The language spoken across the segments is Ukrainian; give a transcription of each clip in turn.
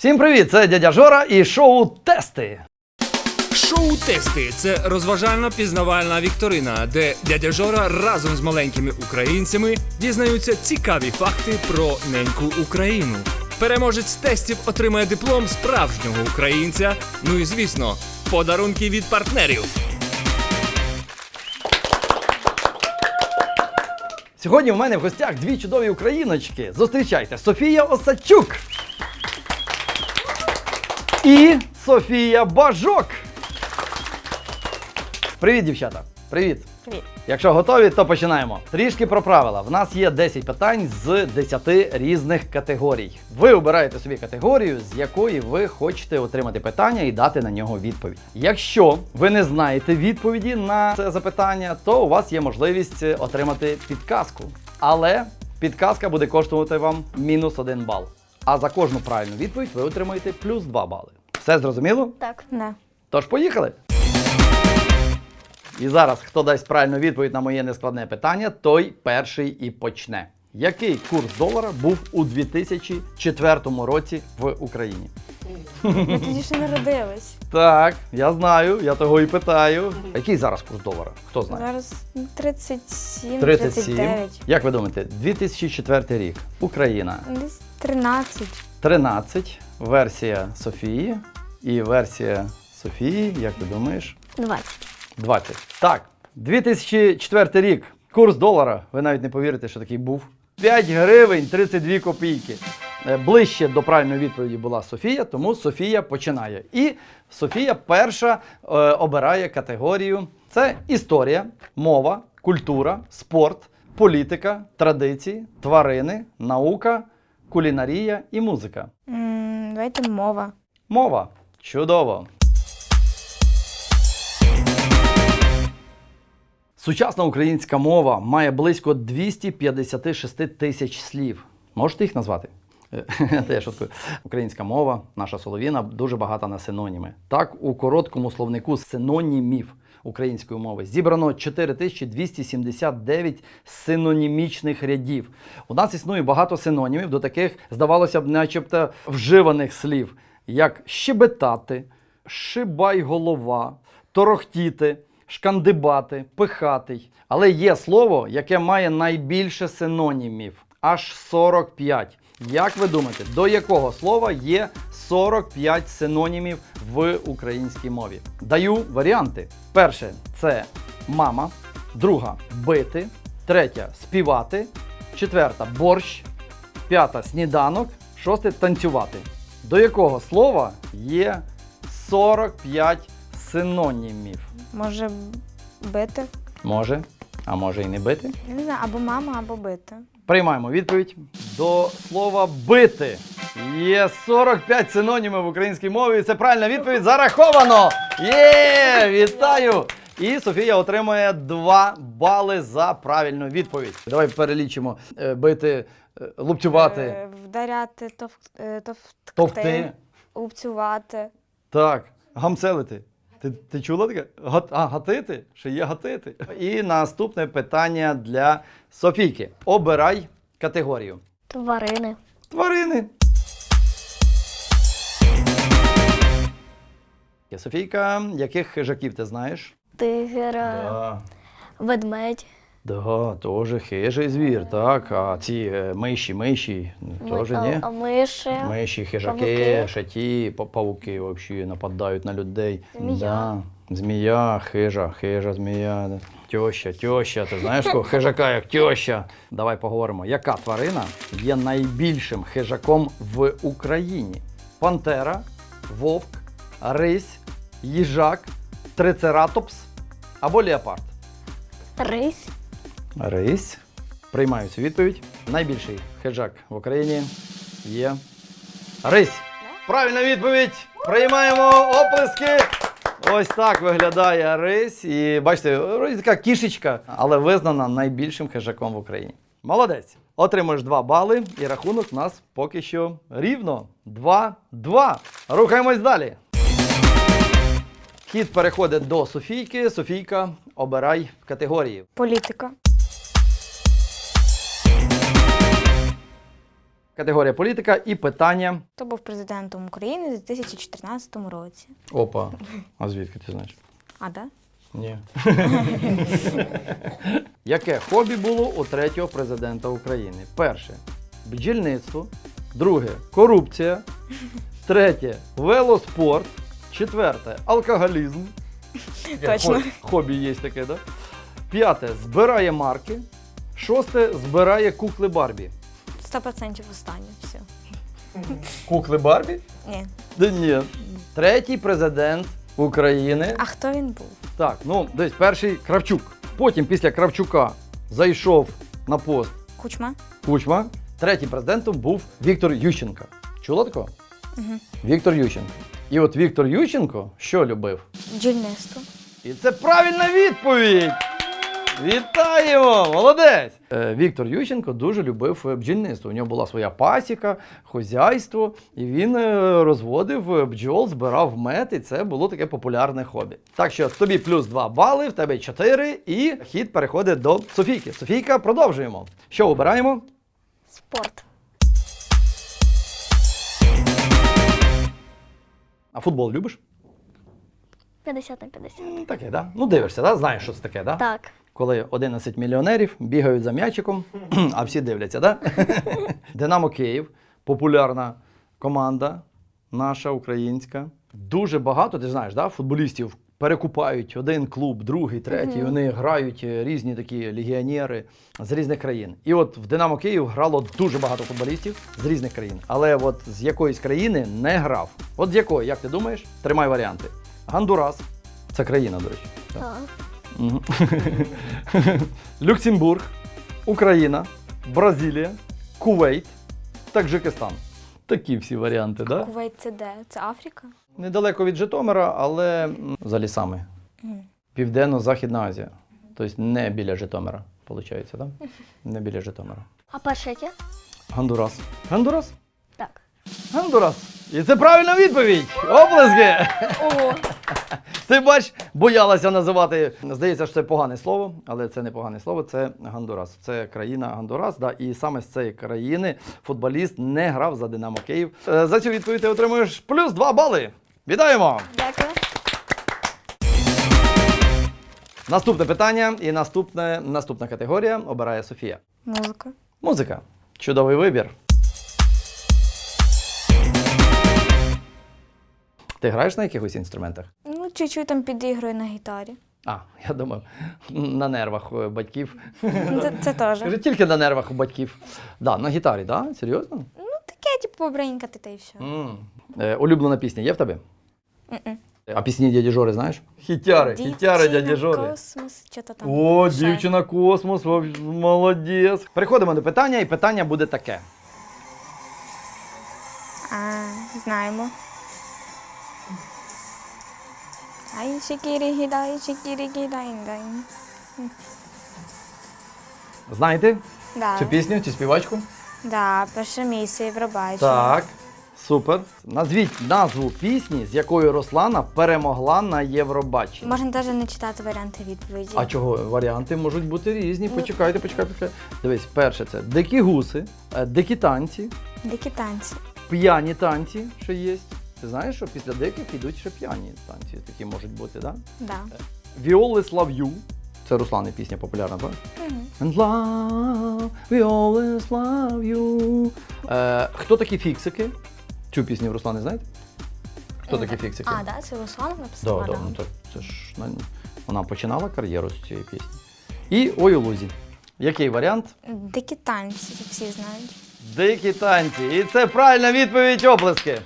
Всім привіт! Це дядя Жора і шоу Тести. Шоу Тести це розважальна пізнавальна вікторина, де дядя Жора разом з маленькими українцями дізнаються цікаві факти про неньку Україну. Переможець тестів отримає диплом справжнього українця. Ну і звісно, подарунки від партнерів. Сьогодні у мене в гостях дві чудові україночки. Зустрічайте Софія Осадчук і Софія Бажок. Привіт, дівчата! Привіт! Привіт. Якщо готові, то починаємо. Трішки про правила. В нас є 10 питань з 10 різних категорій. Ви обираєте собі категорію, з якої ви хочете отримати питання і дати на нього відповідь. Якщо ви не знаєте відповіді на це запитання, то у вас є можливість отримати підказку. Але підказка буде коштувати вам мінус 1 бал. А за кожну правильну відповідь ви отримаєте плюс 2 бали. Все зрозуміло? Так. Не. Тож поїхали. І зараз, хто дасть правильну відповідь на моє нескладне питання, той перший і почне. Який курс долара був у 2004 році в Україні? Ми тоді ще не родились. Так, я знаю, я того і питаю. Який зараз курс долара? Хто знає? Зараз 37, 37. 39. Як ви думаєте, 2004 рік. Україна Десь 13. 13, версія Софії і версія Софії, як ти думаєш? 20. 20. Так, 2004 рік. Курс долара, ви навіть не повірите, що такий був. 5 гривень 32 копійки. Е, Ближче до правильної відповіді була Софія, тому Софія починає. І Софія перша е, обирає категорію: це історія, мова, культура, спорт, політика, традиції, тварини, наука, кулінарія і музика. М, Давайте мова. Мова. Чудово. Сучасна українська мова має близько 256 тисяч слів. Можете їх назвати? Е, я шуткую. Українська мова, наша солов'їна, дуже багата на синоніми. Так, у короткому словнику синонімів української мови зібрано 4279 синонімічних рядів. У нас існує багато синонімів до таких, здавалося б, начебто вживаних слів, як щебетати, шибай голова, торохтіти, шкандибати, пихатий. Але є слово, яке має найбільше синонімів аж 45. Як ви думаєте, до якого слова є 45 синонімів в українській мові? Даю варіанти. Перше це мама, друга бити, третя співати, четверта борщ, п'ята сніданок, шосте танцювати. До якого слова є 45 синонімів? Може бити? Може, а може і не бити. Я не знаю, або мама, або бити. Приймаємо відповідь. До слова бити. Є 45 синонімів в українській мові. і Це правильна відповідь. Зараховано! Є! Вітаю! І Софія отримує 2 бали за правильну відповідь. Давай перелічимо: Е, бити, е, лупцювати, Е, Вдаряти, тов, е, товкти. лупцювати. Так, гамселити. Ти, ти чула таке? Гат, а, гатити? Ще є гатити. І наступне питання для Софійки. Обирай категорію. Тварини. Тварини. Софійка, яких хижаків ти знаєш? Тигра, Да. ведмедь, Да, теж хижий звір, так. А ці е, миші, миші, теж ні. миші. Миші, хижаки, павуки. шаті, па- павуки взагалі нападають на людей. Змія. Да. Змія, хижа, хижа змія. да. Тьоща, тьоща, ти знаєш кого? Хижака як тьоща. Давай поговоримо, яка тварина є найбільшим хижаком в Україні? Пантера, вовк, рись, їжак, трицератопс або леопард? Рись. Рись. Приймаю цю відповідь. Найбільший хижак в Україні є рись. Правильна відповідь. Приймаємо оплески. Ось так виглядає рись. І бачите, така кішечка, але визнана найбільшим хижаком в Україні. Молодець. Отримуєш 2 бали, і рахунок у нас поки що рівно. 2-2. Рухаємось далі. Хід переходить до Софійки. Софійка, обирай категорії. Політика. Категорія політика і питання. Хто був президентом України у 2014 році? Опа. А звідки ти знаєш? А, да? Ні. Яке хобі було у третього президента України? Перше бджільництво. Друге корупція. Третє велоспорт. Четверте алкоголізм. Точно. Хобі є таке, да? П'яте збирає марки. Шосте збирає кукли Барбі. 100% останнє. Все. Кукли Барбі? Ні. Да ні. Третій президент України. А хто він був? Так, ну десь перший Кравчук. Потім після Кравчука зайшов на пост Кучма? Кучма. Третім президентом був Віктор Ющенко. Чула такого? Угу. Віктор Ющенко. І от Віктор Ющенко що любив? Бджільництво. І це правильна відповідь! Вітаємо! Молодець! Е, Віктор Ющенко дуже любив е, бджільництво. У нього була своя пасіка, хозяйство, і він е, розводив бджол, збирав мед, і це було таке популярне хобі. Так що тобі плюс 2 бали, в тебе 4, і хід переходить до Софійки. Софійка, продовжуємо. Що обираємо? Спорт. А футбол любиш? 50 на 50. М, Таке, да? Ну дивишся, да? знаєш, що це таке, да? Так. Коли 11 мільйонерів бігають за м'ячиком, а всі дивляться, да? Динамо Київ, популярна команда, наша українська. Дуже багато, ти знаєш, да, футболістів перекупають один клуб, другий, третій. Вони грають е, різні такі легіонери з різних країн. І от в Динамо Київ грало дуже багато футболістів з різних країн. Але от з якоїсь країни не грав. От з якої, як ти думаєш? Тримай варіанти. Гондурас це країна, до речі. Так. Так. Люксембург, Україна, Бразилія, Кувейт, Таджикистан. Такі всі варіанти, да? Кувейт це де? Це Африка? Недалеко від Житомира, але за лісами. Мгм. Південно-Західна Азія. Тобто не біля Житомира, виходить, так? Да? Не біля Житомира. А перше яке? Гондурас. Гондурас? Так. Гондурас. І це правильна відповідь! Оплески! Ого. Ти бач, боялася називати. Здається, що це погане слово, але це не погане слово, це Гондурас. Це країна Гондурас, да, і саме з цієї країни футболіст не грав за Динамо Київ. Е, За цю відповідь ти отримуєш плюс 2 бали. Вітаємо! Дякую. Наступне питання і наступне, наступна категорія обирає Софія. Музика. Музика. Чудовий вибір. Ти граєш на якихось інструментах? Ну, чуть-чуть там підіграю на гітарі. А, я думав, на нервах е, батьків. Це, це теж. Скажи, тільки на нервах у батьків. Да, на гітарі, да? Серйозно? Ну, таке, типу, побренькати та й все. М. Е, улюблена пісня є в тебе? Мгм. А пісні дяді Жори знаєш? Хітяри, хітяри дяді Жори. Космос, що-то там. О, ще. дівчина космос, вов- молодець. Переходимо до питання, і питання буде таке. А, знаємо. Ай, шикірі гідай, шикірі гідай, дай. Знаєте Да. цю пісню, цю співачку? Да, перше місце Євробачення. Так. Супер. Назвіть назву пісні, з якою Руслана перемогла на Євробаченні. Можна навіть не читати варіанти відповіді. А чого? Варіанти можуть бути різні. Почекайте, почекайте, почекайте. Дивись, перше це дикі гуси, е, дикі танці, Дикі танці. п'яні танці, що є. Ти знаєш, що після диких йдуть ще п'яні танці, такі можуть бути, так? Да? Да. Віоли Слав'ю. Це Руслани пісня популярна, так? And love, we always love you. Е, хто такі фіксики? Цю пісню Руслани знаєте? Хто такі фіксики? А, да, це Руслан Да, написала? да, ну, так, це ж ну, вона починала кар'єру з цієї пісні. І Ой у лузі. Який варіант? Дикі танці, всі знають. Дикі танці. І це правильна відповідь оплески.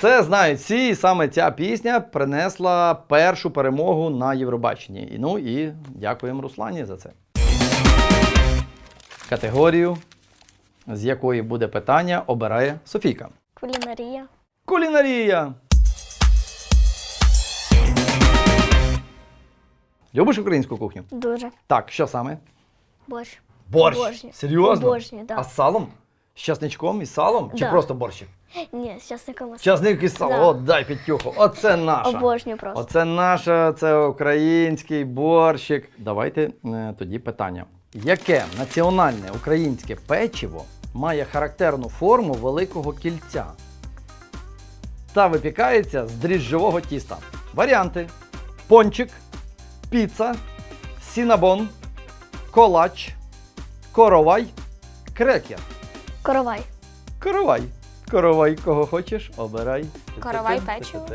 Це знають всі, і саме ця пісня принесла першу перемогу на Євробаченні. І, ну і дякуємо Руслані за це. Категорію, з якої буде питання, обирає Софійка. Кулінарія. Кулінарія. Любиш українську кухню? Дуже. Так, що саме? Борщ. Борщ. Обожнюю. Серйозно? Обожнюю, да. А з салом? З часничком і салом? Чи Да. просто борщик? Ні, з часником. і Часник і сало. Да. О, дай підтюху. Оце наша. Обожнюю просто. Оце наша, це український борщик. Давайте е, тоді питання. Яке національне українське печиво має характерну форму великого кільця та випікається з дріжджового тіста. Варіанти: пончик, піца, сінабон, колач, коровай, крекер. Коровай. Коровай. Коровай, кого хочеш, обирай. Коровай, печиво?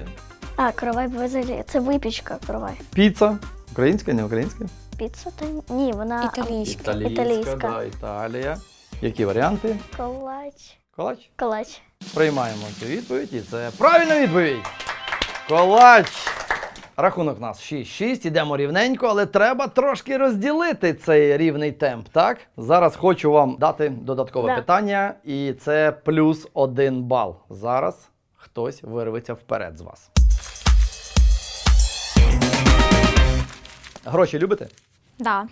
А, коровай взагалі. Це випічка коровай. Піца. Українська, не українська? Піца та ні, вона Італійська. Італійська, Італійська. Да, Італія. Які варіанти? колач. Колач? Колач. Приймаємо цю відповідь, і це правильна відповідь. Колач. Рахунок у нас 6-6, ідемо рівненько, але треба трошки розділити цей рівний темп, так? Зараз хочу вам дати додаткове Да. питання, і це плюс один бал. Зараз хтось вирветься вперед з вас. Гроші любите? Да.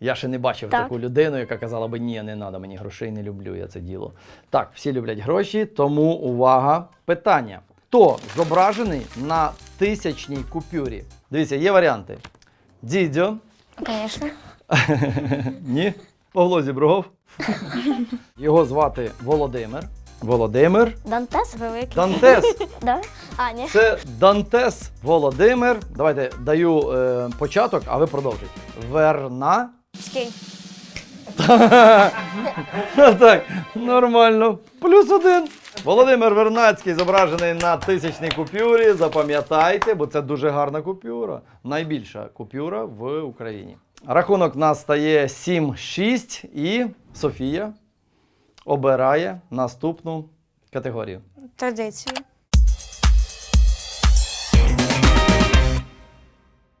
Я ще не бачив Так. таку людину, яка казала би, ні, не треба мені грошей, не люблю я це діло. Так, всі люблять гроші, тому увага, питання. Хто зображений на тисячній купюрі? Дивіться, є варіанти. Дідьо, Звісно. ні, Павло Зіброгов. Його звати Володимир. Володимир. Дантес? Великий. Дантес. Да? А, ні. Це Дантес Володимир. Давайте даю е, початок, а ви продовжуйте. Верна. Скинь. Так, нормально. Плюс один. Володимир Вернацький зображений на тисячній купюрі. Запам'ятайте, бо це дуже гарна купюра. Найбільша купюра в Україні. Рахунок у нас стає 7-6 і Софія обирає наступну категорію. Традицію.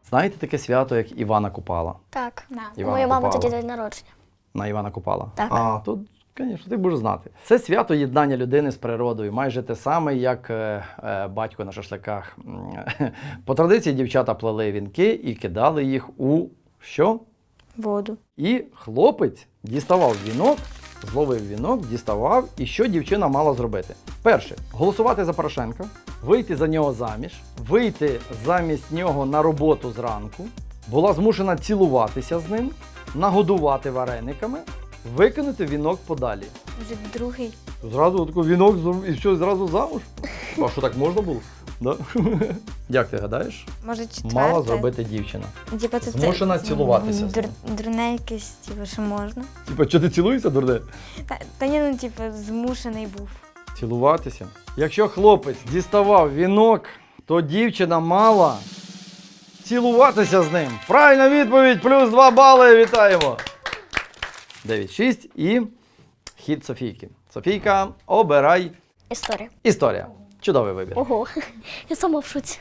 Знаєте таке свято, як Івана Купала? Так. У Івана мами Купала. тоді день народження. На Івана Купала. Так. А, тут, звісно, ти будеш знати. Це свято єднання людини з природою, майже те саме, як е, е, батько на шашликах. По традиції дівчата плели вінки і кидали їх у що? Воду. І хлопець діставав вінок, зловив вінок, діставав. І що дівчина мала зробити? Перше, голосувати за Порошенка, вийти за нього заміж, вийти замість нього на роботу зранку, була змушена цілуватися з ним, нагодувати варениками, викинути вінок подалі. Вже другий. Зразу такий вінок зроб- і все, зразу замуж. А що так можна було? Да? Як ти гадаєш? Може, четверте. Мала зробити дівчина. Типа, це, Змушена це, цілуватися з Дур, ним. дурне якесь, типу, що можна. Типа, що ти цілуєшся, дурне? Та, та ні, ну, типу, змушений був. Цілуватися. Якщо хлопець діставав вінок, то дівчина мала цілуватися з ним. Правильна відповідь, плюс 2 бали. Вітаємо. 9-6 і хід Софійки. Софійка, обирай Історія. історія. Чудовий вибір. Ого. Я сама в шоці.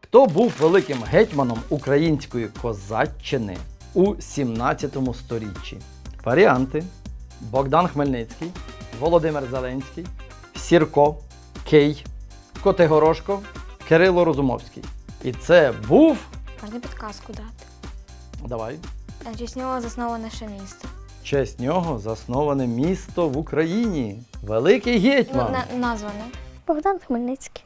Хто був великим гетьманом української козаччини у 17 сторіччі? Варіанти: Богдан Хмельницький, Володимир Зеленський, Сірко, Кей, Котигорошко, Кирило Розумовський. І це був. Можна підказку дати. Давай. А чи з нього засноване ще місто? В честь нього засноване місто в Україні. Великий Ну, гетьман. на, назване. Богдан Хмельницький.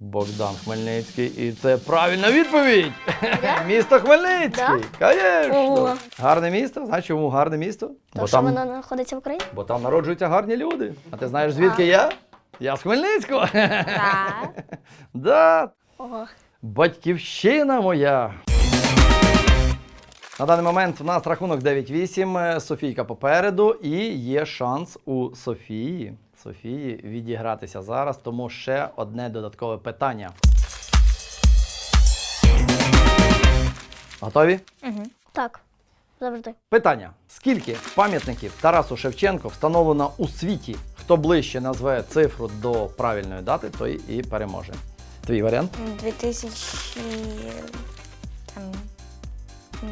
Богдан Хмельницький. І це правильна відповідь. Місто Хмельницький. Конечно. Ого. Гарне місто. Знаєш, чому гарне місто? То, що воно знаходиться в Україні? бо там народжуються гарні люди. А ти знаєш, звідки я? Я з Хмельницького. Так. да. Ого. Батьківщина моя. На даний момент у нас рахунок 9-8. е, Софійка попереду, і є шанс у Софії. Софії відігратися зараз, тому ще одне додаткове питання. Готові? Угу. Так. Завжди. Питання: скільки пам'ятників Тарасу Шевченко встановлено у світі? Хто ближче назве цифру до правильної дати, той і переможе. Твій варіант? 2000... Там...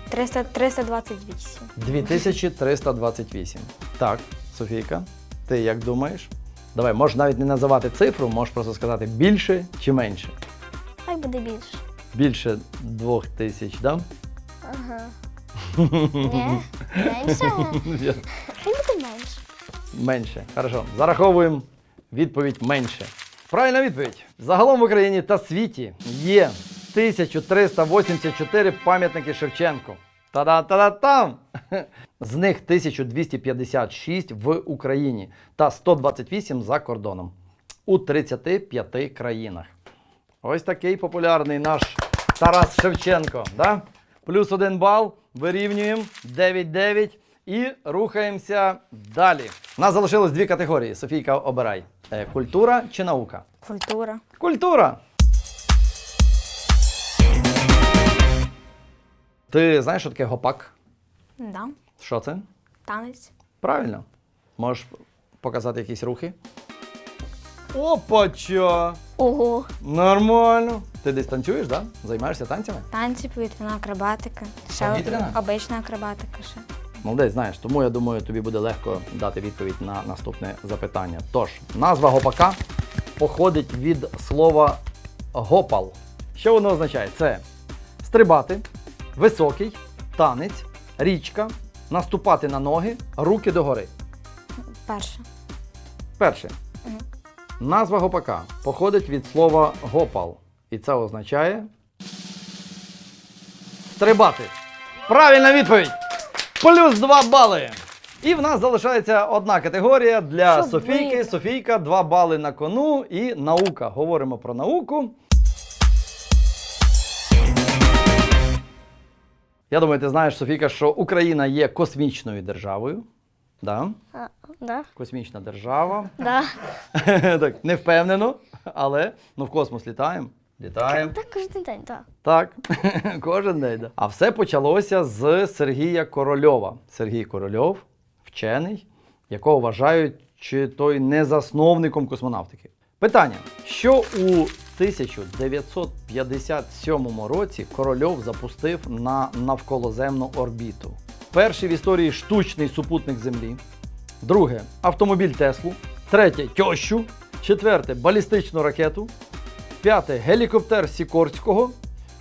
300, 328. 2328. Так, Софійка, ти як думаєш? Давай, можеш навіть не називати цифру, можеш просто сказати більше чи менше. Хай буде більше. Більше 2000, да? Ага. Ні? Менше? Хай буде менше. Менше. Хорошо. Зараховуємо відповідь менше. Правильна відповідь. Загалом в Україні та світі є 1384 пам'ятники Шевченку. Та-да-та-да-там! З них 1256 в Україні та 128 за кордоном у 35 країнах. Ось такий популярний наш Тарас Шевченко. Да? Плюс один бал, вирівнюємо 9-9 і рухаємося далі. У нас залишилось дві категорії. Софійка, обирай: Е, культура чи наука? Культура. Культура. Ти знаєш, що таке гопак? Да. Що це? Танець. Правильно. Можеш показати якісь рухи? Опача! Ого. Нормально. Ти десь танцюєш, да? Займаєшся танцями? Танці, повітряна акробатика. Ще Повітряна? обична акробатика ще. Молодець, знаєш, тому я думаю, тобі буде легко дати відповідь на наступне запитання. Тож, назва гопака походить від слова гопал. Що воно означає? Це стрибати, високий, танець, річка, наступати на ноги, руки догори. Перша. Перше. Мгм. Назва гопака походить від слова гопал. І це означає. Стрибати. Правильна відповідь! Плюс 2 бали. І в нас залишається одна категорія для Щоб Софійки. виграти. Софійка 2 бали на кону і наука. Говоримо про науку. Я думаю, ти знаєш, Софійка, що Україна є космічною державою. Да? А, да? Космічна держава. Да. так, не впевнено, але ну, в космос літаємо. Літаємо. Так кожен день, так. Так, кожен день. Да. А все почалося з Сергія Корольова. Сергій Корольов, вчений, якого вважають чи той не засновником космонавтики. Питання: що у 1957 році Корольов запустив на навколоземну орбіту? Перший в історії штучний супутник Землі. Друге автомобіль Теслу. Третє тьощу. Четверте балістичну ракету. П'яте гелікоптер Сікорського.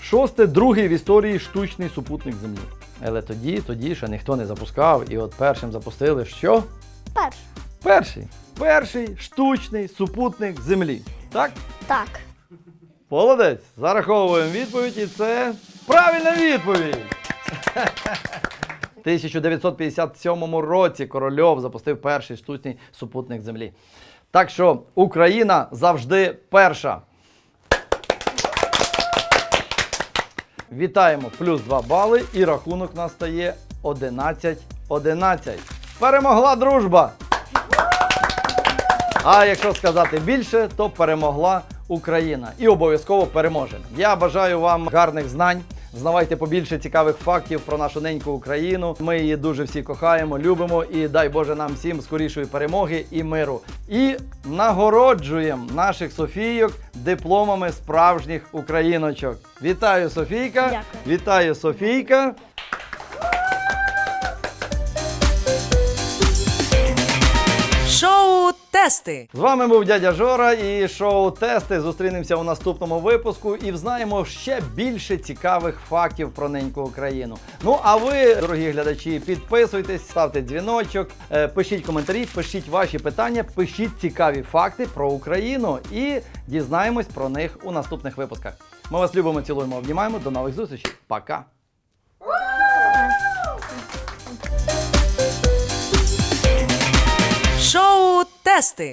Шосте другий в історії штучний супутник Землі. Але тоді, тоді ще ніхто не запускав, і от першим запустили що? Перш. Перший. Перший штучний супутник Землі. Так? Так. Молодець. Зараховуємо відповідь, і це правильна відповідь. У 1957 році Корольов запустив перший штучний супутник Землі. Так що Україна завжди перша. Вітаємо плюс 2 бали і рахунок настає нас стає 11-11. Перемогла дружба! А якщо сказати більше, то перемогла Україна і обов'язково переможе. Я бажаю вам гарних знань. Знавайте побільше цікавих фактів про нашу неньку Україну. Ми її дуже всі кохаємо, любимо і дай Боже нам всім скорішої перемоги і миру. І нагороджуємо наших Софійок дипломами справжніх україночок. Вітаю, Софійка! Дякую. Вітаю, Софійка! Тести. З вами був дядя Жора і шоу Тести. Зустрінемося у наступному випуску і взнаємо ще більше цікавих фактів про неньку Україну. Ну а ви, дорогі глядачі, підписуйтесь, ставте дзвіночок, е, пишіть коментарі, пишіть ваші питання, пишіть цікаві факти про Україну і дізнаємось про них у наступних випусках. Ми вас любимо, цілуємо, обнімаємо. До нових зустрічей. Пока! Тести.